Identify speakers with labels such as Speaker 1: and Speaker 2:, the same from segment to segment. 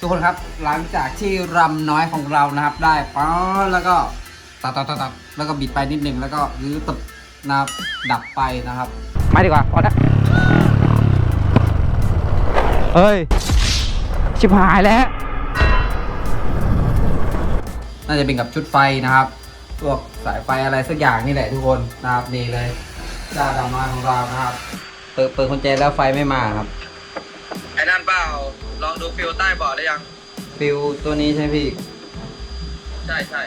Speaker 1: ทุกคนครับหลังจากที่รำน้อยของเรานะครับ ได้ป๊อแล้วก็ตัดตัดตัดแล้วก็บิดไปนิดนึงแล้วก็รื้อตึบนะครับดับไปนะครับไม่ดีกว่าพอแล้วเฮ้ย ชิบหายแล้ว น่าจะเป็นกับชุดไฟนะครับพวกสายไฟอะไรสักอย่างนี่แหละทุกคนนะครับนี่เลยจ้าดำน้อยของเรานะครับ เปิดเปิดคนแจแล้วไฟไม่มาครับ
Speaker 2: ไอ้นั่นเปล่า ลอง ดูฟิลใต้เบาะได้ยัง
Speaker 1: ฟิวตัวนี้ใช่ไหมพี่
Speaker 2: ใช่ใช่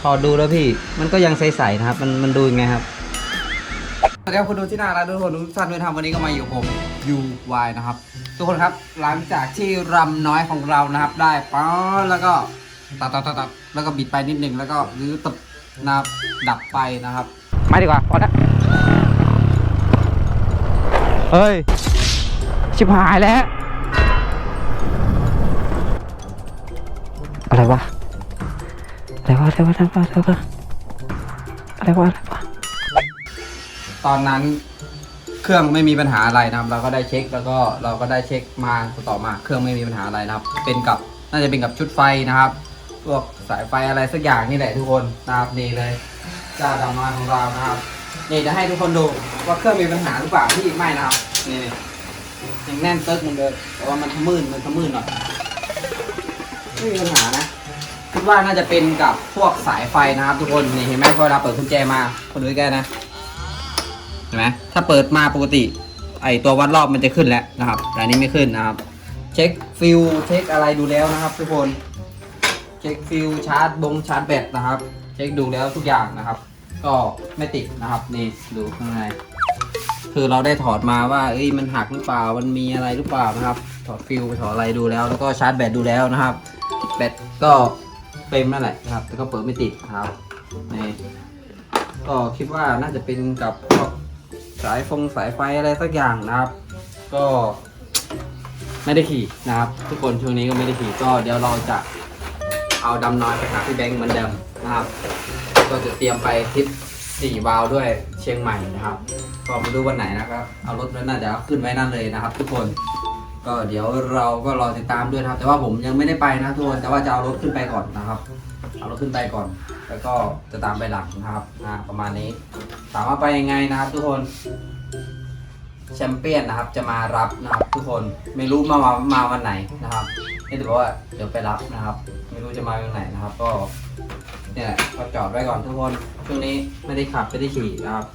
Speaker 1: พอดูแล้วพี่ มันก็ยังใสๆนะครับ มันมันดูยังไงครับ สวัสดีครับคุณดูที่น่ารักทุกคนทุกท่านด้วยนะครับวันนี้ก็มาอยู่กับผม UY นะครับ ทุกคนครับหลังจากที่รำน้อยของเรานะครับ ได้ป๊อดแล้วก็ตัดตัดตัดตัดแล้วก็บิดไปนิดนึงแล้วก็รื้อตึบนะครับดับไปนะครับ ไม่ดีกว่าพอแล้วเฮ้ย ชิบหายแล้ว อะไรวะ อะไรวะ อะไรวะ อะไรวะ อะไรวะ อะไรวะ อะไรวะ ตอนนั้นเครื่องไม่มีปัญหาอะไรนะครับ เราก็ได้เช็คแล้วก็เราก็ได้เช็คมาต่อมาเครื่องไม่มีปัญหาอะไรนะครับ เป็นกับน่าจะเป็นกับชุดไฟนะครับพวกสายไฟอะไรสักอย่างนี่แหละทุกคนนะครับนี่เลยจ้าดำน้อยของเรานะครับนี่จะให้ทุกคนดูว่าเครื่องมีปัญหาหรือเปล่าที่ไม่นะครับนี่ยังแน่นเติ๊กเหมือนเดิมแต่ว่ามันทะมืนมันทะมืนหน่อย ไม่มีปัญหานะคิดว่าน่าจะเป็นกับพวกสายไฟนะครับทุกคนนี่เห็นไหมพอเราเปิดกุญแจมาคนดูใกนะเห็นไหมถ้าเปิดมาปกติ ไอตัววัดรอบมันจะขึ้นแล้วนะครับ แต่นนี้ไม่ขึ้นนะครับ เช็คฟิลเช็คอะไรดูแล้วนะครับ ทุกคนเช็คฟิลชาร์จบงชาร์จแบตนะครับ เช็คดูแล้วทุกอย่างนะครับ ก็ไม่ติดนะครับนี่ดูข้างใน คือเราได้ถอดมาว่าเอ้ยมันหักหรือเปล่ามันมีอะไรหรือเปล่านะครับ ถอดฟิลไปถอดอะไรดูแล้ว แล้วก็ชาร์จแบตดูแล้วนะครับ แบตก็เต็มนั่นแหละนะครับแต่ก็เปิดไม่ติดนะครับนี่ก็คิดว่าน่าจะเป็นกับพวกสายฟงสายไฟอะไรสักอย่างนะครับ ก็ไม่ได้ขี่นะครับ ทุกคนช่วงนี้ก็ไม่ได้ขี่ก็เดี๋ยวเราจะเอาดำน้อยไปหาพี่แบงค์เหมือนเดิมนะครับ ก็จะเตรียมไปทิป สี่วาล์วด้วยเชียงใหม่นะครับ ก็ไม่รู้วันไหนนะครับ เอารถไว้น่าจะขึ้นไว้นั่นเลยนะครับ ทุกคนก็เดี๋ยวเราก็รอติดตามด้วยนะครับ แต่ว่าผมยังไม่ได้ไปนะทุกคนแต่ว่าจะเอารถขึ้นไปก่อนนะครับ เอารถขึ้นไปก่อน แล้วก็จะตามไปหลังนะครับประมาณนี้ถามว่าไปยังไงนะครับ ทุกคน แชมเปี้ยนนะครับจะมารับนะครับ ทุกคนไม่รู้มามามาวันไหนนะครับนี่แต่ว่าเดี๋ยวไปรับนะครับ ไม่รู้จะมาวันไหนนะครับ ก็เนี่ยแหละก็จอดไว้ก่อนทุกคนช่วงนี้ไม่ได้ขับไม่ได้ขี่นะครับ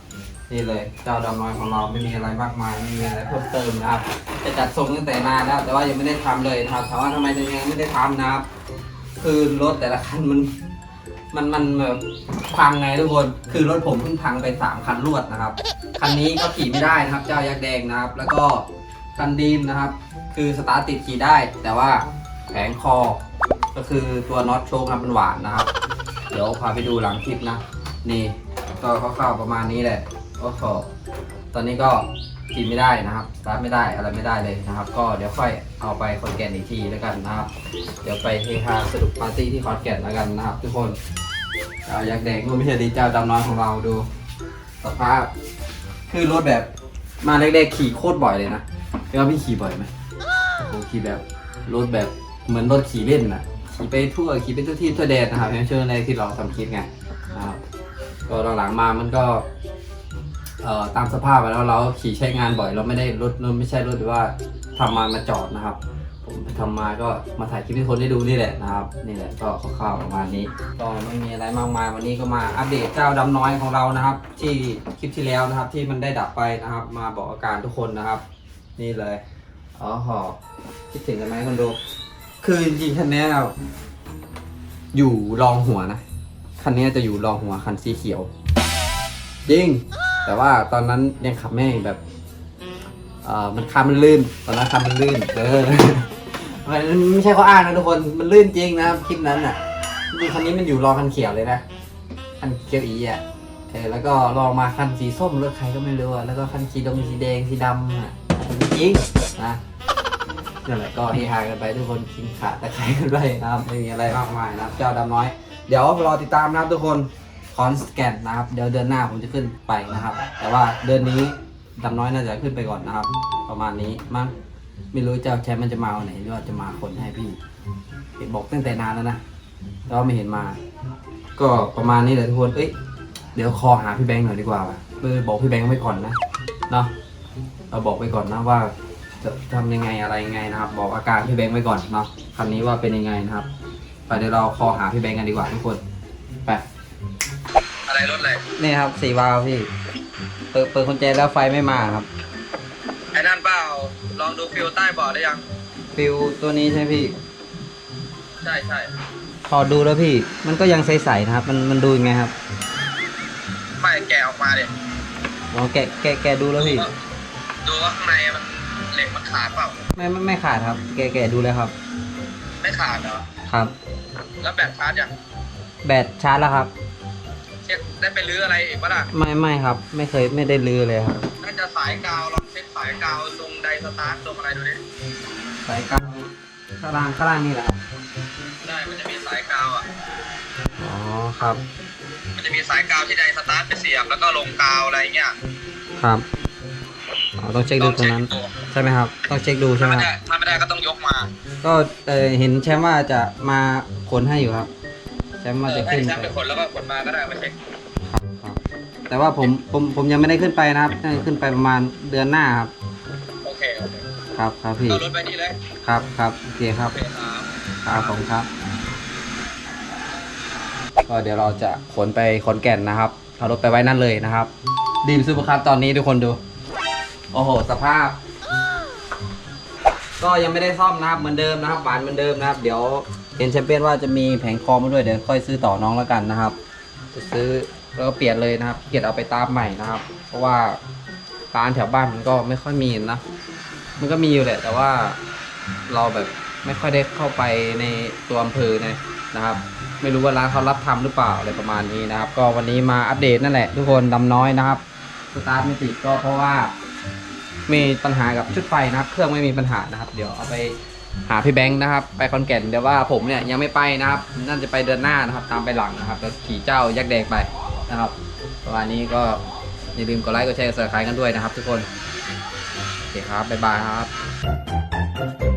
Speaker 1: นี่เลยเจ้าดำน้อยของเราไม่มีอะไรมากมายไม่มีอะไรเพิ่มเติมนะครับจะจัดส่งตั้งแต่นานแล้วแต่ว่ายังไม่ได้ทำเลยนะครับถามว่าทำไมถึงยังไม่ได้ทำนะครับ คือรถแต่ละคันมัน มันมันแบบพังไงทุกคน คือรถผมเพิ่งพังไปสามคันรวดนะครับ คันนี้ก็ขี่ไม่ได้นะครับ เจ้ายักษ์แดงนะครับ แล้วก็คันดีมนะครับ คือสตาร์ทติดขี่ได้ แต่ว่าแผงคอ ก็คือตัวน็อตโชคครับมันหวานนะครับ เดี๋ยวพาไปดูหลังคลิปนะ นี่ก็คร่าวๆประมาณนี้แหละโอ้โหตอนนี้ก็ ขี่ไม่ได้นะครับร์ทไม่ได้อะไรไม่ได้เลยนะครับ ก็เดี๋ยวค่อยเอาไปคอนแกนอีกทีแล้วกันนะครับ เดี๋ยวไปเฮฮาสนุกปาร์ตี้ที่คอนแกนแล้วกันนะครับ ทุกคนเจ้ายักษ์แดงก็ไม่ใช่ดีเจ้าดำน้อยของเราดูสภาพ คือรถแบบมาแรกๆขี่โคตรบ่อยเลยนะแล้วพี่ขี่บ่อยไหมขี่แบบรถแบบเหมือนรถขี่เล่นนะขี่ไปทั่วขี่ไปทั่วที่ทั่วแดนนะครับในช่วงแรกที่เราทำคลิปไงนะครับก็หลังๆมามันก็ ตามสภาพแล้วเราขี่ใช้งานบ่อย เราไม่ได้รถรถไม่ใช่รถว่าทำมามาจอดนะครับ ผมทำมาก็มาถ่ายคลิปให้คนได้ดูนี่แหละนะครับ นี่แหละก็คร่าวๆประมาณนี้ก็ไม่มีอะไรมากมายวันนี้ก็มาอัปเดตเจ้าดำน้อยของเรานะครับ ที่คลิปที่แล้วนะครับ ที่มันได้ดับไปนะครับ มาบอกอาการทุกคนนะครับ นี่เลยอ๋อหอคิดถึงกันไหมคนดูคือจริงๆคันนี้อยู่รองหัวนะคันนี้จะอยู่รองหัวคันสีเขียวจริง แต่ว่าตอนนั้นยังขับแม่งแบบเอ่อมันคันมันลื่น ตอนนั้นคันมันลื่น เออมันไม่ใช่เขาอ้างนะทุกคน มันลื่นจริงนะครับคลิปนั้นอะดูคันนี้มันอยู่รอคันเขียวเลยนะ คันเขียวอีอะเออแล้วก็ลองมาคันสีส้มรถใครก็ไม่รู้อะแล้วก็คันสีดงสีแดงสีดำอะจริงนะนั่นแหละก็เฮฮากันไปทุกคนกินขาตะไคร้กันไปนะครับไม่มีอะไรมากมายนะครับเจ้าดำน้อย เดี๋ยวรอติดตามนะครับทุกคน คอนสแกนนะครับ เดี๋ยวเดือนหน้าผมจะขึ้นไปนะครับ แต่ว่าเดือนนี้ดำน้อยน่าจะขึ้นไปก่อนนะครับ ประมาณนี้มั้งไม่รู้เจ้าแชมป์มันจะมาวันไหนหรือว่าจะมาคนให้พี่เห็นบอกตั้งแต่นานแล้วนะแต่ว่าไม่เห็นมา ก็ประมาณนี้แหละทุกคนเอ้ยเดี๋ยวคอหาพี่แบงค์หน่อยดีกว่าว่ะเออบอกพี่แบงค์ไว้ก่อนนะเนาะเราบอกไปก่อนนะว่าจะทำยังไงอะไรยังไงนะครับ บอกอาการพี่แบงค์ไว้ก่อนเนาะคันนี้ว่าเป็นยังไงนะครับ ไปเดี๋ยวเราคอหาพี่แบงค์กันดีกว่าทุกคนไป
Speaker 2: อะไรรถอะไร
Speaker 1: นี่ครับสี่วาล์วพี่ เปิดเปิดกุญแจแล้วไฟไม่มาครับ
Speaker 2: ไอ้นั่นเปล่าลองดูฟิลใต้เบาะได้ยัง
Speaker 1: ฟิวตัวนี้ใช่ไหมพี่
Speaker 2: ใช่ใช่
Speaker 1: พอดูแล้วพี่ มันก็ยังใสๆนะครับ มันมันดูยังไงครับ
Speaker 2: ไม่แกะออกมาดิ
Speaker 1: ลองแกะแกะแกะดูแล้วพี่
Speaker 2: ดูว่าข้างในมันเหล็กมันขาดเปล่า
Speaker 1: ไม่ไม่ไม่ขาดครับ แกะแกะดูแล้วครับ
Speaker 2: ไม่ขาดเหรอ
Speaker 1: ครับ
Speaker 2: แล้วแบตชาร์จยัง
Speaker 1: แบตชาร์จแล้วครับ
Speaker 2: เช็ค ได้ไปรื้ออะไรอีกปะล่ะ
Speaker 1: ไม่ไม่ครับ ไม่เคยไม่ได้ลือเลยครับ
Speaker 2: น่าจะสายกาวลองเช็คสายกาวตรงไดสตาร์ทตรงอะไรดูดิ
Speaker 1: สายกลางข้างล่างข้างล่างนี่แหละครับ
Speaker 2: ได้มันจะมีสายกาวอะ
Speaker 1: อ๋อครับ
Speaker 2: มันจะมีสายกาวที่ไดสตาร์ทไปเสียบแล้วก็ลงกาวอะไรเงี้ย
Speaker 1: ครับอ๋อต้องเช็คดูตรงนั้น
Speaker 2: ดู
Speaker 1: ใช่ไหมครับ ต้องเช็คดูใช่
Speaker 2: ถ้า
Speaker 1: ไหม
Speaker 2: ไม่
Speaker 1: ค
Speaker 2: ได้
Speaker 1: รับ
Speaker 2: ถ้าไม่ได้ก็ต้องยกมา
Speaker 1: ก็เออเห็นแชมป์ว่าจะมาขนให้อยู่ครับ แชมป์ว่า
Speaker 2: เอ
Speaker 1: จะ
Speaker 2: อให้
Speaker 1: ขึ้น
Speaker 2: แชม
Speaker 1: ไป
Speaker 2: ป์เป็นคนแล้วก็กดมาก็ได้มาเช็ค
Speaker 1: ครับครับ แต่ว่าผมผมผมยังไม่ได้ขึ้นไปนะครับน่าจะขึ้นไปประมาณเดือนหน้าครับ
Speaker 2: โอเคโอเค
Speaker 1: ครับครับพี่
Speaker 2: เอารถไปนี่เลย
Speaker 1: ครับครับโอเคครับ
Speaker 2: โอเคครับ
Speaker 1: ครับผมครับ ก็เดี๋ยวเราจะขนไปขอนแก่นนะครับเอารถไปไว้นั่นเลยนะครับ ดีมซูเปอร์คัพตอนนี้ทุกคนดู โอ้โห สภาพ ก็ยังไม่ได้ซ่อมนะครับเหมือนเดิมนะครับหวานเหมือนเดิมนะครับ เดี๋ยวเห็นแชมเปี้ยนว่าจะมีแผงคอมาด้วยเดี๋ยวค่อยซื้อต่อน้องแล้วกันนะครับ จะซื้อแล้วก็เปลี่ยนเลยนะครับ เปลี่ยนเอาไปตามใหม่นะครับ เพราะว่าร้านแถวบ้านมันก็ไม่ค่อยมีนะ มันก็มีอยู่แหละ แต่ว่าเราแบบไม่ค่อยได้เข้าไปในตัวอำเภอนะนะครับ ไม่รู้ว่าร้านเขารับทำหรือเปล่าอะไรประมาณนี้นะครับ ก็วันนี้มาอัปเดตนั่นแหละ ทุกคนดำน้อยนะครับสตาร์ทไม่ติดก็เพราะว่ามีปัญหากับชุดไฟนะครับ เครื่องไม่มีปัญหานะครับ เดี๋ยวเอาไป หาพี่แบงค์นะครับ ไปคอนแก่นเดี๋ยวว่าผมเนี่ยยังไม่ไปนะครับน่าจะไปเดือนหน้านะครับ ตามไปหลังนะครับจะขี่เจ้ายักษ์แดงไปนะครับประมาณนี้ก็อย่าลืมกดไลค์กดแชร์กดซับสไครต์กันด้วยนะครับ ทุกคนโอเคครับบ๊ายบายครับ